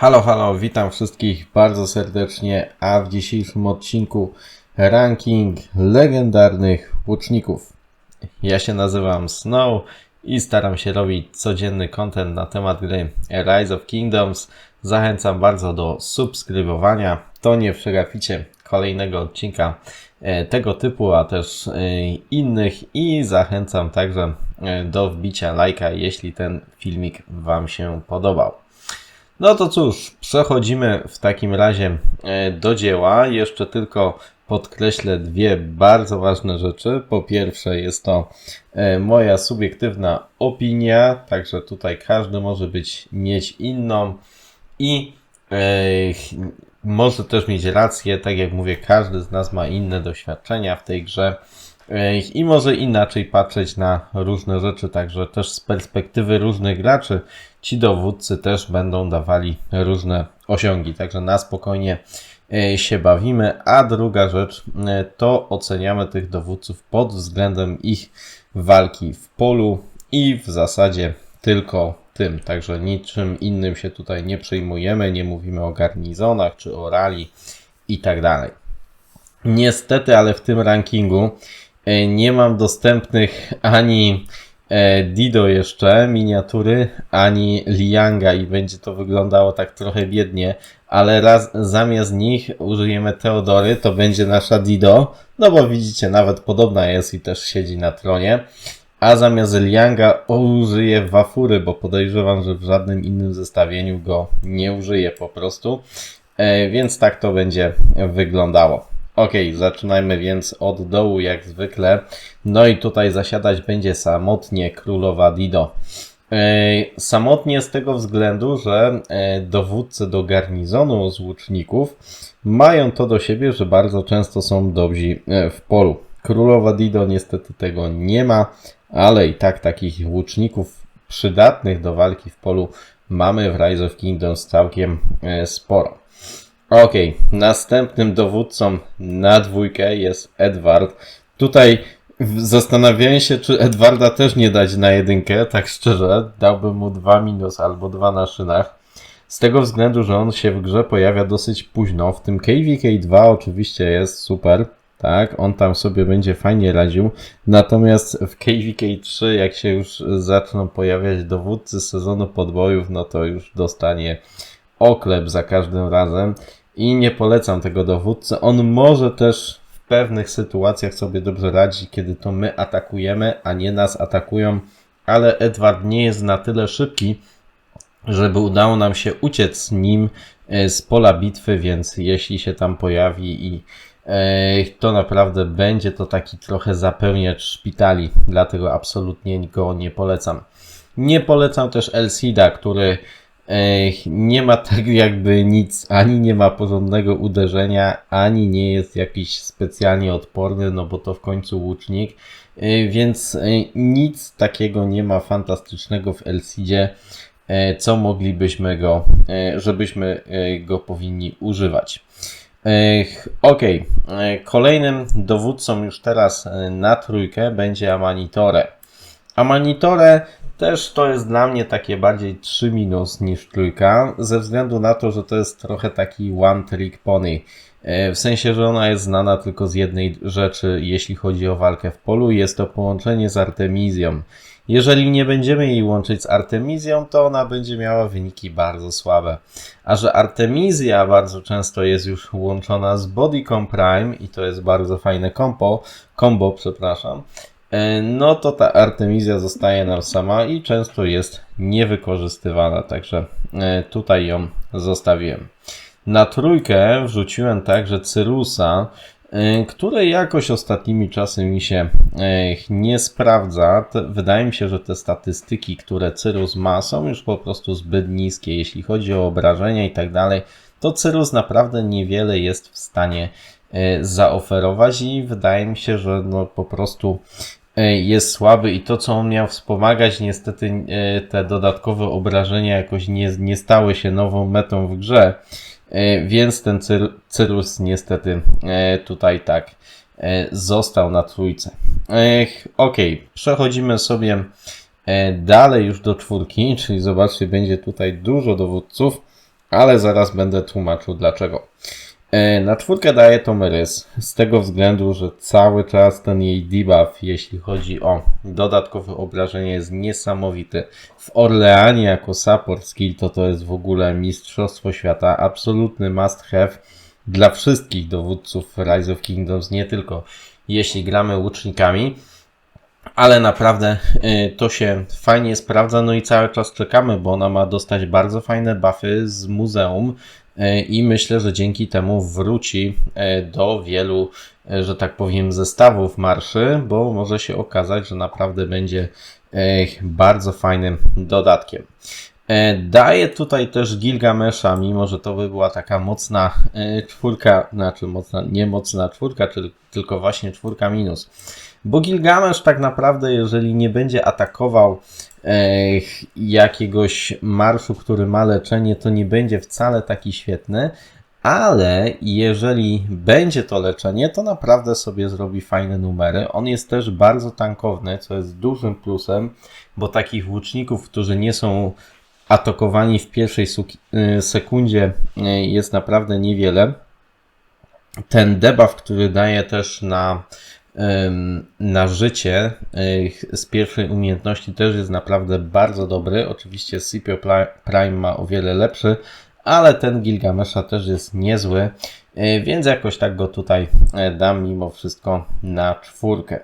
Halo, halo, witam wszystkich bardzo serdecznie, a w dzisiejszym odcinku ranking legendarnych łuczników. Ja się nazywam Snow i staram się robić codzienny content na temat gry Rise of Kingdoms. Zachęcam bardzo do subskrybowania. To nie przegapicie kolejnego odcinka e, tego typu, a też e, innych i zachęcam także e, do wbicia lajka, jeśli ten filmik Wam się podobał. No to cóż, przechodzimy w takim razie e, do dzieła. Jeszcze tylko podkreślę dwie bardzo ważne rzeczy. Po pierwsze, jest to e, moja subiektywna opinia, także tutaj każdy może być mieć inną i e, może też mieć rację. Tak jak mówię, każdy z nas ma inne doświadczenia w tej grze i może inaczej patrzeć na różne rzeczy, także też z perspektywy różnych graczy ci dowódcy też będą dawali różne osiągi, także na spokojnie e, się bawimy. A druga rzecz e, to oceniamy tych dowódców pod względem ich walki w polu i w zasadzie tylko tym. Także niczym innym się tutaj nie przejmujemy, nie mówimy o garnizonach czy o rali i tak dalej. Niestety, ale w tym rankingu e, nie mam dostępnych ani e, Dido jeszcze, miniatury, ani Lianga i będzie to wyglądało tak trochę biednie, ale raz zamiast nich użyjemy Teodory, to będzie nasza Dido, no bo widzicie, nawet podobna jest i też siedzi na tronie. A zamiast Lianga użyję Wafury, bo podejrzewam, że w żadnym innym zestawieniu go nie użyję po prostu. E, więc tak to będzie wyglądało. Ok, zaczynajmy więc od dołu jak zwykle. No i tutaj zasiadać będzie samotnie królowa Dido. E, Samotnie z tego względu, że e, dowódcy do garnizonu z łuczników mają to do siebie, że bardzo często są dobrzy e, w polu. Królowa Dido niestety tego nie ma, ale i tak takich łuczników przydatnych do walki w polu mamy w Rise of Kingdoms całkiem sporo. Okej, następnym dowódcą na dwójkę jest Edward. Tutaj zastanawiałem się, czy Edwarda też nie dać na jedynkę, tak szczerze. Dałbym mu dwa minus albo dwa na szynach. Z tego względu, że on się w grze pojawia dosyć późno. W tym KVK2 oczywiście jest super, tak? On tam sobie będzie fajnie radził. Natomiast w KVK3, jak się już zaczną pojawiać dowódcy sezonu podbojów, no to już dostanie oklep za każdym razem i nie polecam tego dowódcy. On może też w pewnych sytuacjach sobie dobrze radzi, kiedy to my atakujemy, a nie nas atakują, ale Edward nie jest na tyle szybki, żeby udało nam się uciec z nim e, z pola bitwy, więc jeśli się tam pojawi i e, to naprawdę będzie to taki trochę zapełniacz szpitali, dlatego absolutnie go nie polecam. Nie polecam też Elsida, który nie ma tak jakby nic, ani nie ma porządnego uderzenia, ani nie jest jakiś specjalnie odporny, no bo to w końcu łucznik, więc nic takiego nie ma fantastycznego w Elsidzie, co moglibyśmy go, żebyśmy go powinni używać. E, kolejnym dowódcą już teraz na trójkę będzie Amanitore. Amanitore też to jest dla mnie takie bardziej 3 minus niż trójka, ze względu na to, że to jest trochę taki one trick pony. E, W sensie, że ona jest znana tylko z jednej rzeczy, jeśli chodzi o walkę w polu, jest to połączenie z Artemizją. Jeżeli nie będziemy jej łączyć z Artemizją, to ona będzie miała wyniki bardzo słabe. A że Artemizja bardzo często jest już łączona z Bodycom Prime i to jest bardzo fajne kombo, combo, przepraszam, no to ta Artemizja zostaje nam sama i często jest niewykorzystywana, także e, tutaj ją zostawiłem. Na trójkę wrzuciłem także Cyrusa, e, które jakoś ostatnimi czasy mi się e, nie sprawdza. Wydaje mi się, że te statystyki, które Cyrus ma, są już po prostu zbyt niskie, jeśli chodzi o obrażenia i tak dalej. To Cyrus naprawdę niewiele jest w stanie e, zaoferować i wydaje mi się, że no po prostu e, jest słaby i to, co on miał wspomagać, niestety e, te dodatkowe obrażenia jakoś nie, nie stały się nową metą w grze, E, więc ten Cyr Cyrus niestety e, tutaj tak e, został na trójce. Okej, przechodzimy sobie e, dalej już do czwórki, czyli zobaczcie, będzie tutaj dużo dowódców. ale zaraz będę tłumaczył dlaczego. E, Na czwórkę daję Tomerys z tego względu, że cały czas ten jej debuff, jeśli chodzi o dodatkowe obrażenie, jest niesamowity. W Orleanie jako support skill to to jest w ogóle mistrzostwo świata, absolutny must have dla wszystkich dowódców Rise of Kingdoms, nie tylko jeśli gramy łucznikami. Ale naprawdę y, to się fajnie sprawdza, no i cały czas czekamy, bo ona ma dostać bardzo fajne buffy z muzeum i myślę, że dzięki temu wróci y, do wielu, y, że tak powiem, zestawów marszy, bo może się okazać, że naprawdę będzie bardzo fajnym dodatkiem. E, Daje tutaj też Gilgamesha, mimo że to by była taka mocna e, czwórka, znaczy mocna, nie mocna czwórka, tylko właśnie czwórka minus. Bo Gilgamesz tak naprawdę, jeżeli nie będzie atakował e, jakiegoś marszu, który ma leczenie, to nie będzie wcale taki świetny, ale jeżeli będzie to leczenie, to naprawdę sobie zrobi fajne numery. On jest też bardzo tankowny, co jest dużym plusem, bo takich łuczników, którzy nie są atakowani w pierwszej y, sekundzie y, jest naprawdę niewiele. Ten debuff, który daje też na, na życie y, z pierwszej umiejętności też jest naprawdę bardzo dobry. Oczywiście Scipio Prime ma o wiele lepszy, ale ten Gilgamesha też jest niezły, y, więc jakoś tak go tutaj y, dam mimo wszystko na czwórkę.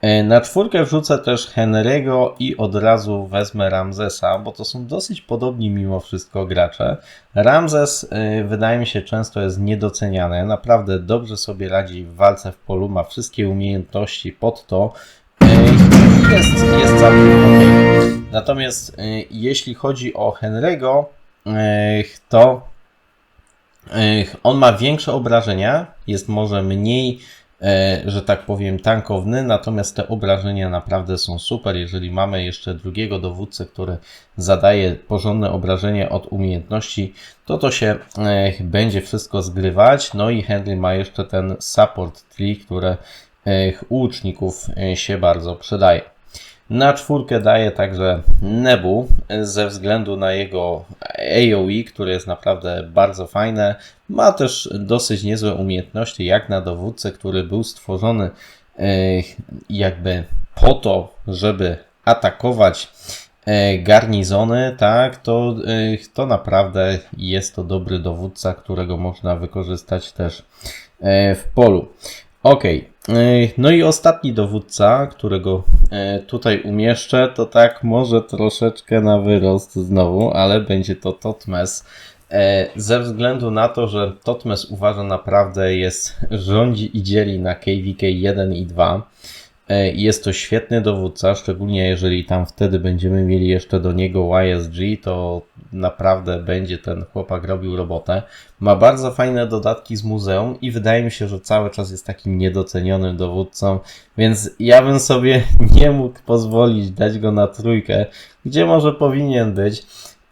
E, Na czwórkę wrzucę też Henry'ego i od razu wezmę Ramzesa, bo to są dosyć podobni mimo wszystko gracze. Ramzes y, wydaje mi się często jest niedoceniany, naprawdę dobrze sobie radzi w walce w polu, ma wszystkie umiejętności pod to. i Jest, jest całkiem ok. Natomiast jeśli chodzi o Henry'ego, to on ma większe obrażenia, jest może mniej e, że tak powiem, tankowny, natomiast te obrażenia naprawdę są super. Jeżeli mamy jeszcze drugiego dowódcę, który zadaje porządne obrażenia od umiejętności, to to się e, będzie wszystko zgrywać. No i Henry ma jeszcze ten support tree, które e, u e, się bardzo przydaje. Na czwórkę daję także Nebu ze względu na jego AoE, które jest naprawdę bardzo fajne. Ma też dosyć niezłe umiejętności, jak na dowódcę, który był stworzony e, jakby po to, żeby atakować e, garnizony, tak, to, e, to naprawdę jest to dobry dowódca, którego można wykorzystać też w polu. E, no i ostatni dowódca, którego e, tutaj umieszczę, to tak może troszeczkę na wyrost znowu, ale będzie to Totmes. E, Ze względu na to, że Totmes uważa naprawdę jest, rządzi i dzieli na KVK 1 i 2. E, Jest to świetny dowódca, szczególnie jeżeli tam wtedy będziemy mieli jeszcze do niego YSG, to naprawdę będzie ten chłopak robił robotę. Ma bardzo fajne dodatki z muzeum i wydaje mi się, że cały czas jest takim niedocenionym dowódcą, więc ja bym sobie nie mógł pozwolić dać go na trójkę, gdzie może powinien być.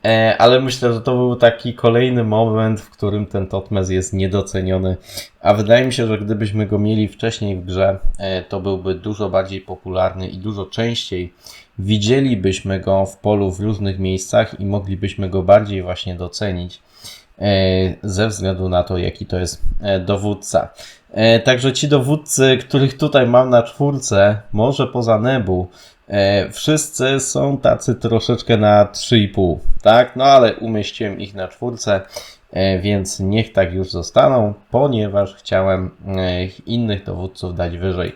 E, ale myślę, że to był taki kolejny moment, w którym ten Totmes jest niedoceniony. A wydaje mi się, że gdybyśmy go mieli wcześniej w grze, e, to byłby dużo bardziej popularny i dużo częściej widzielibyśmy go w polu w różnych miejscach i moglibyśmy go bardziej właśnie docenić ze względu na to, jaki to jest e, dowódca. E, Także ci dowódcy, których tutaj mam na czwórce, może poza Nebu, E, wszyscy są tacy troszeczkę na 3,5, tak? No ale umieściłem ich na czwórce, e, więc niech tak już zostaną, ponieważ chciałem e, innych dowódców dać wyżej.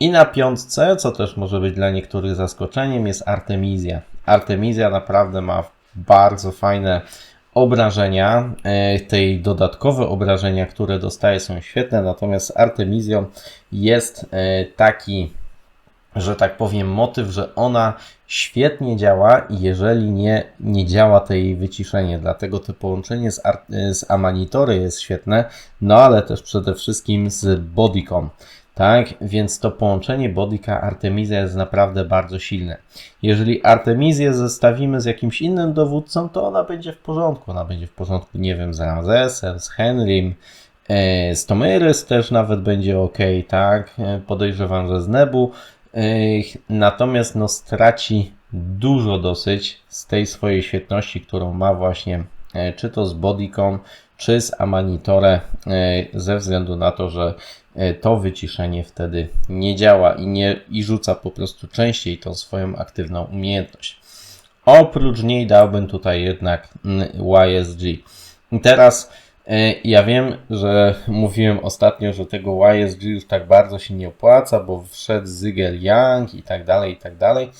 I na piątce, co też może być dla niektórych zaskoczeniem, jest Artemizja. Artemizja naprawdę ma bardzo fajne obrażenia. E, Tej dodatkowe obrażenia, które dostaje są świetne, natomiast z jest e, taki że tak powiem, motyw, że ona świetnie działa jeżeli nie, nie działa, to jej wyciszenie. Dlatego to połączenie z, z Amanitory jest świetne, no ale też przede wszystkim z Bodycon. Tak, więc to połączenie Bodyka Artemizja jest naprawdę bardzo silne. Jeżeli Artemizję zestawimy z jakimś innym dowódcą, to ona będzie w porządku. Ona będzie w porządku, nie wiem, z Ramzesem, z Henrym, e, z Tomyrys też nawet będzie ok, tak? E, Podejrzewam, że z Nebu. Ech, Natomiast no, straci dużo dosyć z tej swojej świetności, którą ma właśnie e, czy to z Bodycon, czy z Amanitore, e, ze względu na to, że e, to wyciszenie wtedy nie działa i, nie, i rzuca po prostu częściej tą swoją aktywną umiejętność. Oprócz niej dałbym tutaj jednak YSG. Teraz e, ja wiem, że mówiłem ostatnio, że tego YSG już tak bardzo się nie opłaca, bo wszedł Zygel Young i tak dalej, i tak dalej.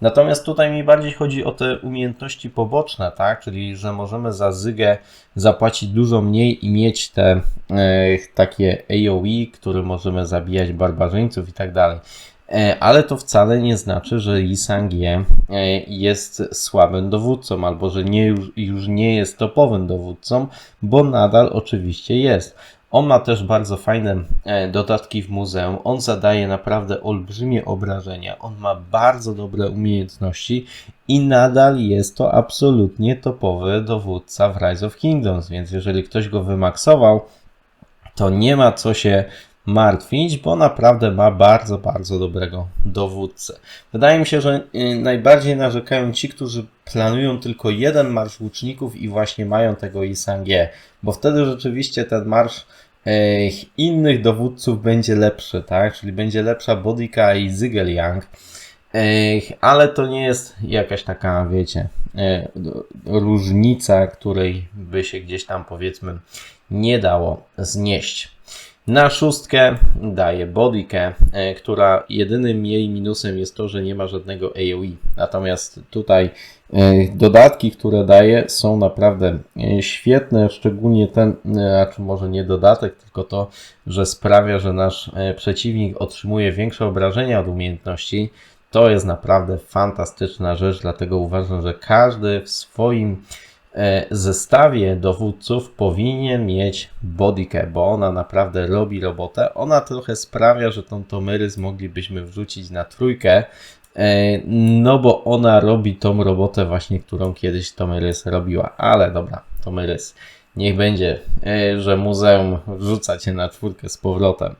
Natomiast tutaj mi bardziej chodzi o te umiejętności poboczne, tak? Czyli, że możemy za Zygę zapłacić dużo mniej i mieć te e, takie AOE, które możemy zabijać barbarzyńców i tak dalej. E, ale to wcale nie znaczy, że Lee Sang-ye e, jest słabym dowódcą, albo że nie, już, już nie jest topowym dowódcą, bo nadal oczywiście jest. On ma też bardzo fajne e, dodatki w muzeum. On zadaje naprawdę olbrzymie obrażenia. On ma bardzo dobre umiejętności i nadal jest to absolutnie topowy dowódca w Rise of Kingdoms. Więc jeżeli ktoś go wymaksował, to nie ma co się martwić, bo naprawdę ma bardzo, bardzo dobrego dowódcę. Wydaje mi się, że y, najbardziej narzekają ci, którzy planują tylko jeden marsz łuczników i właśnie mają tego Isangie, bo wtedy rzeczywiście ten marsz e, innych dowódców będzie lepszy, tak? Czyli będzie lepsza Bodika i Zygeliang. E, ale to nie jest jakaś taka, wiecie, e, różnica, której by się gdzieś tam powiedzmy nie dało znieść. Na szóstkę daje Bodykę, e, która jedynym jej minusem jest to, że nie ma żadnego AOE. Natomiast tutaj e, dodatki, które daje są naprawdę e, świetne, szczególnie ten, znaczy może nie dodatek, tylko to, że sprawia, że nasz przeciwnik otrzymuje większe obrażenia od umiejętności. To jest naprawdę fantastyczna rzecz, dlatego uważam, że każdy w swoim zestawie dowódców powinien mieć bodykę, bo ona naprawdę robi robotę. Ona trochę sprawia, że tą Tomyrys moglibyśmy wrzucić na trójkę, e, no bo ona robi tą robotę właśnie, którą kiedyś Tomyrys robiła. Ale dobra, Tomyrys, niech będzie, e, że muzeum wrzuca cię na czwórkę z powrotem.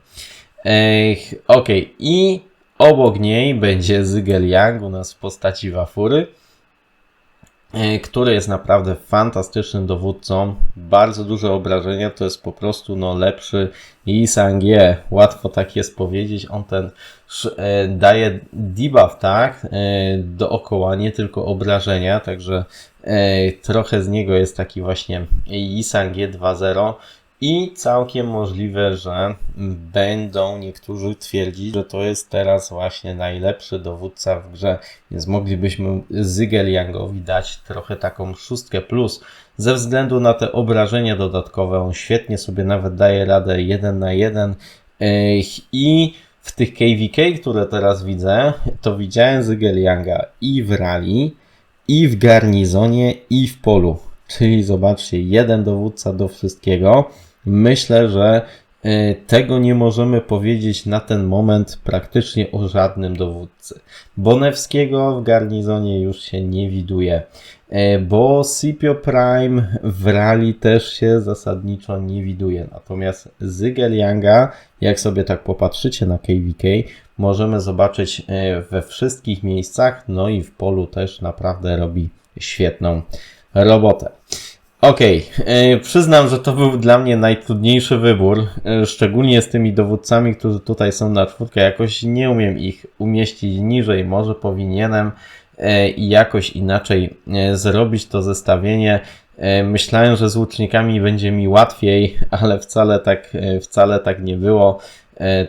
Ok, i obok niej będzie Zygel Yang u nas w postaci Wafury. E, który jest naprawdę fantastycznym dowódcą. Bardzo duże obrażenia, to jest po prostu no, lepszy Yi Sang-ye. Łatwo tak jest powiedzieć. On ten e, daje debuff, tak, e, dookoła, nie tylko obrażenia, także trochę z niego jest taki właśnie Yi Sang-ye 2.0 i całkiem możliwe, że będą niektórzy twierdzić, że to jest teraz właśnie najlepszy dowódca w grze, więc moglibyśmy Zygel Yangowi dać trochę taką szóstkę plus. Ze względu na te obrażenia dodatkowe, on świetnie sobie nawet daje radę jeden na jeden i w tych KVK, które teraz widzę, to widziałem Zygel Yanga i w rally, i w garnizonie, i w polu. Czyli zobaczcie, jeden dowódca do wszystkiego. Myślę, że e, tego nie możemy powiedzieć na ten moment praktycznie o żadnym dowódcy. Bonewskiego w garnizonie już się nie widuje, e, bo Scipio Prime w rally też się zasadniczo nie widuje. Natomiast Zygelianga, jak sobie tak popatrzycie na KVK, możemy zobaczyć e, we wszystkich miejscach, no i w polu też naprawdę robi świetną robotę. Okej, okay. przyznam, że to był dla mnie najtrudniejszy wybór, e, szczególnie z tymi dowódcami, którzy tutaj są na czwórkę. Jakoś nie umiem ich umieścić niżej, może powinienem e, i jakoś inaczej e, zrobić to zestawienie. Myślałem, że z łucznikami będzie mi łatwiej, ale wcale tak, wcale tak nie było.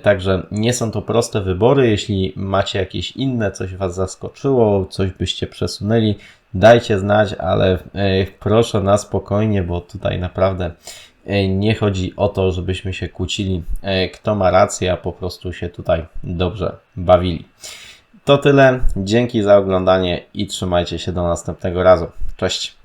Także nie są to proste wybory. Jeśli macie jakieś inne, coś Was zaskoczyło, coś byście przesunęli, dajcie znać, ale e, proszę na spokojnie, bo tutaj naprawdę e, nie chodzi o to, żebyśmy się kłócili, e, kto ma rację, a po prostu się tutaj dobrze bawili. To tyle. Dzięki za oglądanie i trzymajcie się do następnego razu. Cześć.